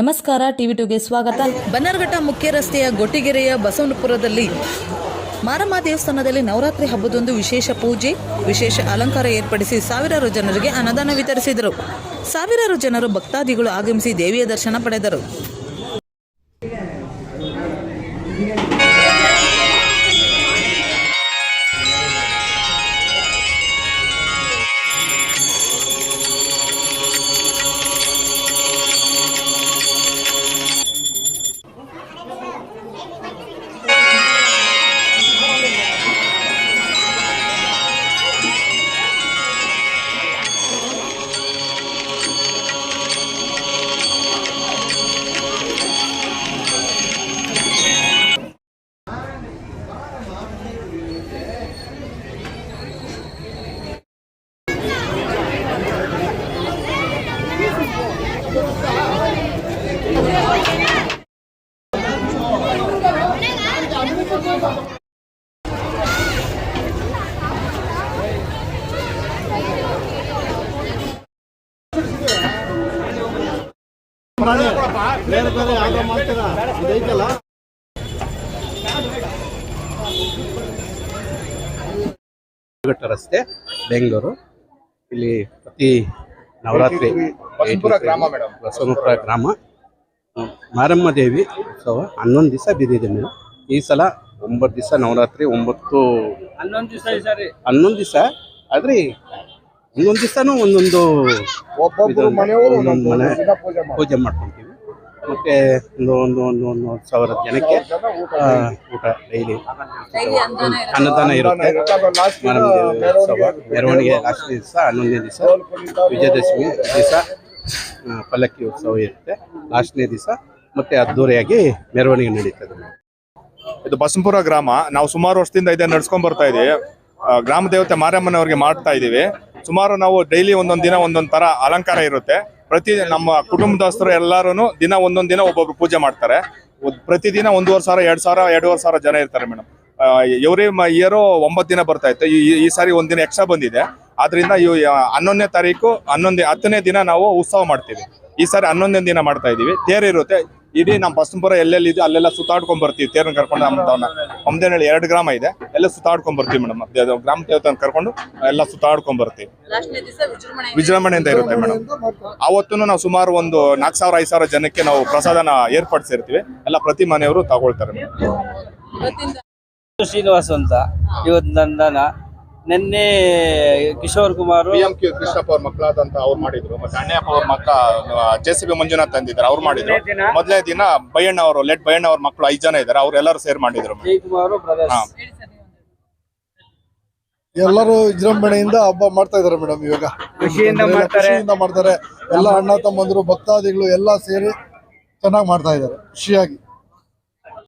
ನಮಸ್ಕಾರ, ಟಿವಿ ಟುಗೆ ಸ್ವಾಗತ. ಬನ್ನರ್ಘಟ್ಟ ಮುಖ್ಯ ರಸ್ತೆಯ ಗೊಟ್ಟಿಗೆರೆಯ ಬಸವನಪುರದಲ್ಲಿ ಮಾರಮ್ಮ ದೇವಸ್ಥಾನದಲ್ಲಿ ನವರಾತ್ರಿ ಹಬ್ಬದೊಂದು ವಿಶೇಷ ಪೂಜೆ, ವಿಶೇಷ ಅಲಂಕಾರ ಏರ್ಪಡಿಸಿ ಸಾವಿರಾರು ಜನರಿಗೆ ಅನ್ನದಾನ ವಿತರಿಸಿದರು. ಸಾವಿರಾರು ಜನರು ಭಕ್ತಾದಿಗಳು ಆಗಮಿಸಿ ದೇವಿಯ ದರ್ಶನ ಪಡೆದರು. ಬೇರೆ ಬೇರೆ ಯಾವ್ದೋ ಮಾಡ್ತೀರಾ? ಇದೈತಲ್ಲ? ಘಟ್ಟ ರಸ್ತೆ ಬೆಂಗಳೂರು. ಇಲ್ಲಿ ಪ್ರತಿ ನವರಾತ್ರಿ ಗ್ರಾಮ ಮೇಡಮ್. ಬಸವನಪುರ ಗ್ರಾಮ. ಮಾರಮ್ಮ ದೇವಿ ಉತ್ಸವ ಹನ್ನೊಂದು ದಿವಸ ಬಿದ್ದಿದೆ ಮೇಡಮ್. ಈ ಸಲ ಒಂಬತ್ತು ದಿವಸ ನವರಾತ್ರಿ ಒಂಬತ್ತು ಹನ್ನೊಂದು ದಿವಸ ಆದ್ರೆ ಒಂದೊಂದು ದಿವಸನೂ ಒಂದೊಂದು ಮನೆ ದಿನ ಪೂಜೆ ಮಾಡ್ತಾರೆ. ಪೂಜೆ ಮಾಡ್ಕೊಂತೀವಿ. ಮತ್ತೆ ಒಂದು ಒಂದು ಒಂದು ಒಂದು ಒಂದು ಸಾವಿರ ಜನಕ್ಕೆ ಊಟ ಡೈಲಿ ಅನ್ನದಾನ ಇರುತ್ತೆ. ಮೆರವಣಿಗೆ ಲಾಸ್ಟ್ ದಿವಸ ಹನ್ನೊಂದನೇ ದಿವಸ ವಿಜಯದಶಮಿ ದಿವಸ ಪಲ್ಲಕ್ಕಿ ಉತ್ಸವ ಇರುತ್ತೆ. ಲಾಸ್ಟ್ನೇ ದಿವಸ ಮತ್ತೆ ಅದ್ದೂರಿಯಾಗಿ ಮೆರವಣಿಗೆ ನಡೀತದೆ. ಇದು ಬಸಂಪುರ ಗ್ರಾಮ. ನಾವು ಸುಮಾರು ವರ್ಷದಿಂದ ಇದೆ ನಡ್ಸ್ಕೊಂಡ್ ಬರ್ತಾ ಇದೀವಿ. ಗ್ರಾಮ ದೇವತೆ ಮಾರಮ್ಮನವ್ರಿಗೆ ಮಾಡ್ತಾ ಇದೀವಿ. ಸುಮಾರು ನಾವು ಡೈಲಿ ಒಂದೊಂದು ದಿನ ಒಂದೊಂದು ತರ ಅಲಂಕಾರ ಇರುತ್ತೆ. ಪ್ರತಿ ನಮ್ಮ ಕುಟುಂಬದಸ್ಥರು ಎಲ್ಲರೂ ದಿನ ಒಂದೊಂದು ದಿನ ಒಬ್ಬೊಬ್ರು ಪೂಜೆ ಮಾಡ್ತಾರೆ. ಪ್ರತಿದಿನ ಒಂದೂವರೆ ಸಾವಿರ, ಎರಡ್ ಸಾವಿರ, ಎರಡೂವರೆ ಸಾವಿರ ಜನ ಇರ್ತಾರೆ ಮೇಡಮ್. ಎವ್ರಿ ಇಯರು ಒಂಬತ್ತು ದಿನ ಬರ್ತಾ ಇತ್ತು. ಈ ಈ ಸಾರಿ ಒಂದಿನ ಎಕ್ಸ್ಟ್ರಾ ಬಂದಿದೆ. ಆದ್ರಿಂದ ಇವು ಹನ್ನೊಂದನೇ ತಾರೀಕು, ಹನ್ನೊಂದು, ಹತ್ತನೇ ದಿನ ನಾವು ಉತ್ಸವ ಮಾಡ್ತೀವಿ. ಈ ಸಾರಿ ಹನ್ನೊಂದನೇ ದಿನ ಮಾಡ್ತಾ ಇದೀವಿ. ತೇರು ಇರುತ್ತೆ. ಇಡೀ ನಮ್ಮ ಬಸಂಪುರ ಎಲ್ಲೆಲ್ಲಿ ಇದೆ ಅಲ್ಲೆಲ್ಲ ಸುತ್ತಾಡ್ಕೊಂಡ್ ಬರ್ತೀವಿ. ತೇರನ್ನ ಕರ್ಕೊಂಡು ನಮ್ಮ ಅಮ್ದೇನಹಳ್ಳಿ ಎರಡು ಗ್ರಾಮ ಇದೆ. ಎಲ್ಲ ಸುತ್ತಾಡ್ಕೊಂಡ್ ಬರ್ತೀವಿ ಮೇಡಮ್. ಗ್ರಾಮ ದೇವತೆ ಕರ್ಕೊಂಡು ಎಲ್ಲ ಸುತ್ತಾಡ್ಕೊಂಡ್ ಬರ್ತೀವಿ. ವಿಜೃಂಭಣೆಯಿಂದ ಅಂತ ಇರುತ್ತೆ ಮೇಡಮ್. ಅವತ್ತು ನಾವು ಸುಮಾರು ಒಂದು ನಾಲ್ಕು ಸಾವಿರ ಐದು ಸಾವಿರ ಜನಕ್ಕೆ ನಾವು ಪ್ರಸಾದನ ಏರ್ಪಡಿಸಿರ್ತೀವಿ. ಎಲ್ಲ ಪ್ರತಿ ಮನೆಯವರು ತಗೊಳ್ತಾರೆ ಮೇಡಮ್. ಶ್ರೀನಿವಾಸ್ ಅಂತ. ಇವತ್ತು ನಂದನ. ನಿನ್ನೆ Kishore Kumar B M Q Krishnappa ಅವ್ರ ಮಕ್ಕಳಾದಂತ ಅವ್ರು ಮಾಡಿದ್ರು. ಮತ್ತೆ ಅಣ್ಣಪ್ಪ ಅವ್ರ ಮಕ್ಕ ಜೆ ಸಿ ಬಿ ಮಂಜುನಾಥ್ ತಂದಿದ್ದಾರೆ ಅವ್ರು ಮಾಡಿದ್ರು. ಮೊದಲನೇ ದಿನ ಬೈಯಣ್ಣ ಅವರು ಲೆಟ್ ಬೈಯಣ್ಣ ಅವ್ರ ಮಕ್ಕಳು ಐದು ಜನ ಇದ್ದಾರೆ ಅವ್ರೆಲ್ಲರೂ ಸೇರ್ ಮಾಡಿದ್ರು. ಎಲ್ಲರೂ ವಿಜೃಂಭಣೆಯಿಂದ ಹಬ್ಬ ಮಾಡ್ತಾ ಇದಾರೆ ಮೇಡಮ್ ಇವಾಗ. ಖುಷಿಯಿಂದ ಮಾಡ್ತಾರೆ. ಖುಷಿಯಿಂದ ಮಾಡ್ತಾರೆ. ಎಲ್ಲ ಅಣ್ಣ ತಮ್ಮಂದ್ರು ಭಕ್ತಾದಿಗಳು ಎಲ್ಲ ಸೇರಿ ಚೆನ್ನಾಗಿ ಮಾಡ್ತಾ ಇದ್ದಾರೆ ಖುಷಿಯಾಗಿ.